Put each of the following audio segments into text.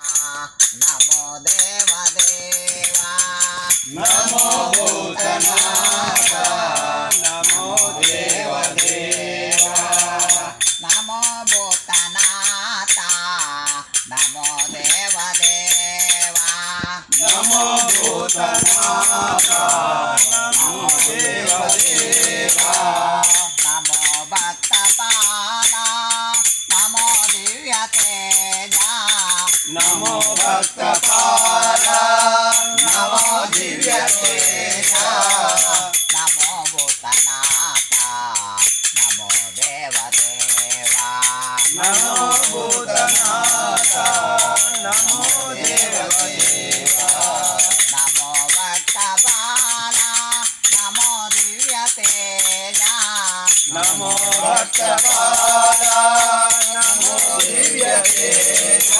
నమో దేవ దేవా నమో భూతనాథ నమో దేవ దేవా నమో భూతనాథ. నమో దేవ దేవా నమో భూతనాథ. నమో భక్తపాల నమో దివ్య తేజ నమో భూతనాథ నమో దేవ దేవా నమో భూతనాథ నమో దివ్య తేజ నమో దివ్య తేజ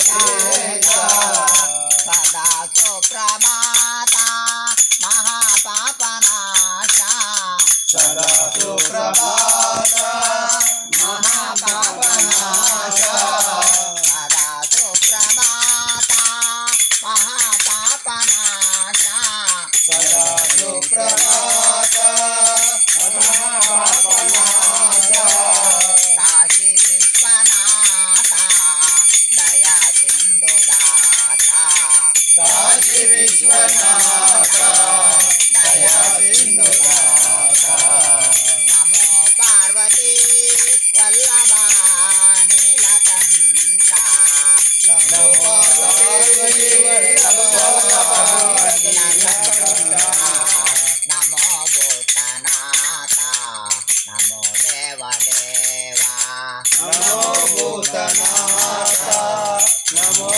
దివ్య కాశీ విశ్వనాథ దయా సింధునాథ నమో పార్వతీ వల్లభా నీలకంఠ నమో పార్వతీ వల్లభ నమో భూతనాథ నమో నమో భూతనాథ నమో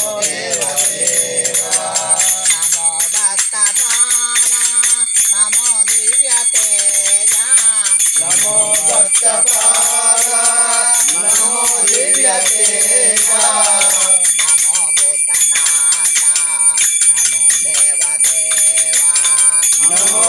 నమో భూతనాథ. నమో దేవదేవా. నమో